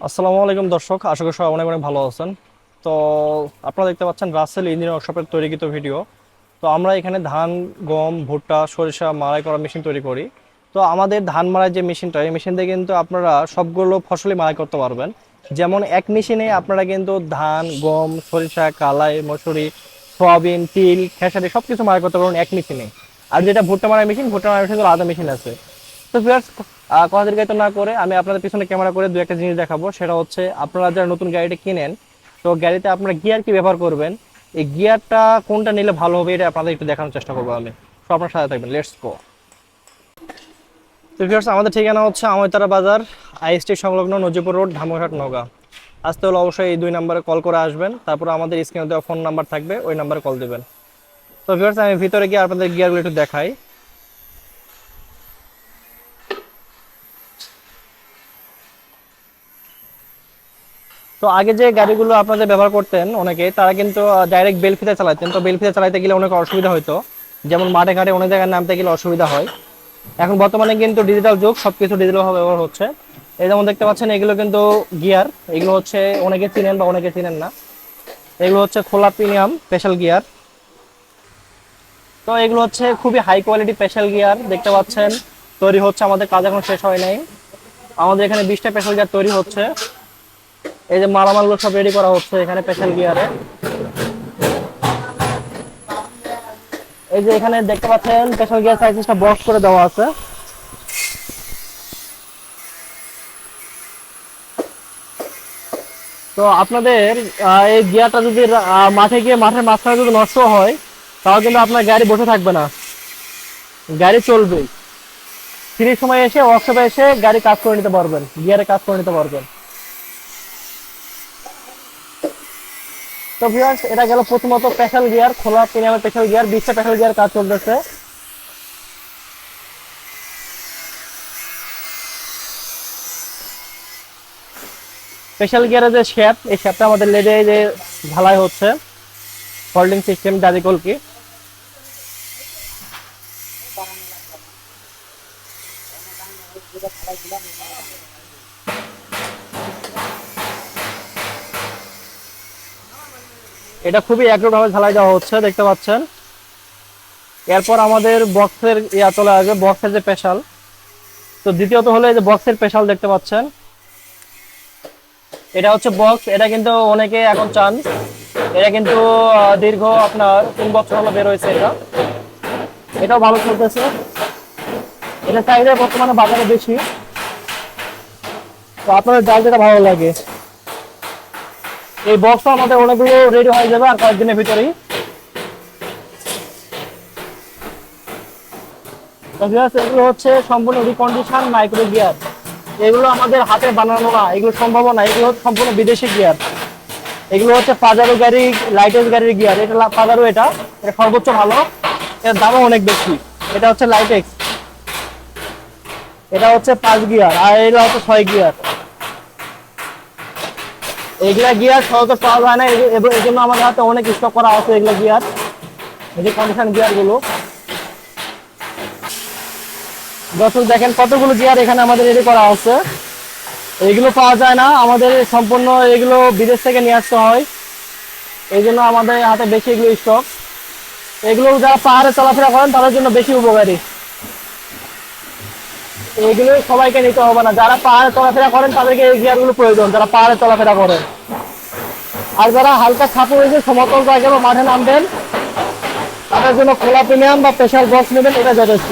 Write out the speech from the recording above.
আসসালামু আলাইকুম দর্শক, আশা করি সবাই অনেক অনেক ভালো আছেন। তো আপনারা দেখতে পাচ্ছেন রাসেল ইঞ্জিনিয়ার ওয়ার্কশপের তৈরিকৃত ভিডিও। তো আমরা এখানে ধান, গম, ভুট্টা, সরিষা মারাই করা মেশিন তৈরি করি। তো আমাদের ধান মাড়াই যে মেশিনটা, এই মেশিন দিয়ে কিন্তু আপনারা সবগুলো ফসলই মারাই করতে পারবেন। যেমন এক মেশিনে আপনারা কিন্তু ধান, গম, সরিষা, কালাই, মসুরি, সয়াবিন, তিল, খেসারি সব কিছু মারাই করতে পারবেন এক মেশিনে। আর যেটা ভুট্টা মারাই মেশিন, ভুট্টা মারাই মেশিন আলাদা মেশিন আছে। তো না করে আমি আপনাদের পিছনে ক্যামেরা করে দু একটা জিনিস দেখাবো। সেটা হচ্ছে আপনারা যারা নতুন গাড়িটা কিনেন, তো গাড়িতে আপনারা গিয়ার কি ব্যবহার করবেন? এই গিয়ারটা কোনটা নিলে ভালো হবে এটা আপনাদের একটু দেখানোর চেষ্টা করব আমি তো আপনার সাথে থাকবেন লেটস গো তো আমাদের ঠিকানা হচ্ছে আমতারা বাজার, আইএসটি সংলগ্ন নজিপুর রোড, ধামঘাট নগা আসতে হলে অবশ্যই এই দুই নাম্বারে কল করে আসবেন, তারপর আমাদের স্ক্রিনে দেওয়া ফোন নাম্বার থাকবে, ওই নাম্বারে কল দেবেন। তো ভিউয়ার্স আমি ভিতরে গিয়ে আপনাদের গিয়ারগুলো একটু দেখাই। তো আগে যে গাড়িগুলো আপনাদের ব্যবহার করতেন অনেকে, তারা কিন্তু ডাইরেক্ট বেলফিতে চালাতেন তো বেলফিতে চালাতে গেলে অনেক অসুবিধা হতো যেমন মাঠে ঘাটে অনেক জায়গায় নামতে গেলে অসুবিধা হয়। এখন বর্তমানে কিন্তু ডিজিটাল যুগ, সবকিছু ডিজিটাল ভাবে ব্যবহার হচ্ছে। এই যেমন দেখতে পাচ্ছেন, এগুলো কিন্তু গিয়ার এগুলো হচ্ছে অনেকে চিনেন বা অনেকে চিনেন না। এগুলো হচ্ছে খোলা প্রিমিয়াম স্পেশাল গিয়ার তো এগুলো হচ্ছে খুবই হাই কোয়ালিটি স্পেশাল গিয়ার দেখতে পাচ্ছেন। তৈরি হচ্ছে, আমাদের কাজ এখন শেষ হয় নাই। আমাদের এখানে বিশটা স্পেশাল গিয়ার তৈরি হচ্ছে। এই যে মালামালগুলো সব রেডি করা হচ্ছে এখানে স্পেশাল গিয়ারে। এই যে এখানে দেখতে পাচ্ছেন স্পেশাল গিয়ার সাইজটা বক্স করে দেওয়া আছে। তো আপনাদের এই গিয়ারটা যদি মাঠে গিয়ে মাঠের মাঝখানে যদি নষ্ট হয়, তাও কিন্তু আপনার গাড়ি বসে থাকবে না। গাড়ি চলবে ফ্রি সময় এসে ওয়ার্কশপে এসে গাড়ি কাজ করে নিতে পারবেন, গিয়ারে কাজ করে নিতে পারবেন। তো ভিউয়ার্স এটা গেল প্রথমত স্পেশাল গিয়ার খোলা প্রিমিয়ামের স্পেশাল গিয়ার বিশটা স্পেশাল গিয়ার কাজ চলতেছে। স্পেশাল গিয়ারের যে শ্যাপ এই শ্যাপটা আমাদের লেডে যে ঢালাই হচ্ছে। ফোল্ডিং সিস্টেম দাদি কলকি। এটা খুবই একরকমভাবে ঝালাই দেওয়া হচ্ছে, দেখতে পাচ্ছেন। এরপর আমাদের বক্সের ইয়া চলে আসবে, বক্সের যে স্পেশাল। তো দ্বিতীয়ত হলো এই যে বক্সের স্পেশাল দেখতে পাচ্ছেন। এটা হচ্ছে বক্স, এটা কিন্তু অনেকে এখন চান। এটা কিন্তু দীর্ঘ আপনার তিন বছর হলো বের হয়েছে এটা। এটাও ভালো চলতেছে। এটা চাহিদা বর্তমানে বাজারে বেশি। তো আপনাদের যার যেটা ভালো লাগে। এই বক্সটা আমাদের অনেকগুলো রেডি হয়ে যাবে আর কয়েকদিনের ভিতরেই। এগুলো হচ্ছে সম্পূর্ণ রিকন্ডিশন মাইক্রো গিয়ার এগুলো আমাদের হাতে বানানো না, এগুলো সম্ভব না, এগুলো সম্পূর্ণ বিদেশি গিয়ার এগুলো হচ্ছে পাজারো গাড়ি লাইটেস্ট গাড়ির গিয়ার এটা পাজারো এটা এটা সর্বোচ্চ ভালো। এর দামও অনেক বেশি। এটা হচ্ছে লাইটেক্স এটা হচ্ছে পাঁচ গিয়ার আর এটা হচ্ছে ছয় গিয়ার এগুলা গিয়ার সহজে পাওয়া যায় না, এই- জন্য আমাদের হাতে অনেক স্টক করা আছে এগুলা গিয়ার এই যে কন্ডিশন গিয়ারগুলো। দর্শক, দেখেন কতগুলো গিয়ার এখানে আমাদের রেডি করা আছে। এগুলো পাওয়া যায় না, আমাদের সম্পূর্ণ এগুলো বিদেশ থেকে নিয়ে আসতে হয়। এই জন্য আমাদের হাতে বেশি এগুলো স্টক এগুলো যারা পাহাড়ে চলাফেরা করেন, তাদের জন্য বেশি উপকারী। এগুলো সবাইকে নিতে হবে না। যারা পাহাড়ে চলাফেরা করেন, তাদেরকে এই গিয়ারগুলো প্রয়োজন, যারা পাহাড়ে চলাফেরা করেন। আর যারা হালকা ছাপু হয়েছে, সমতল জায়গা বা মাঠে নামবেন, তাদের জন্য খোলা প্রিমিয়াম বা স্পেশাল বক্স নেবেন, এটা যথেষ্ট।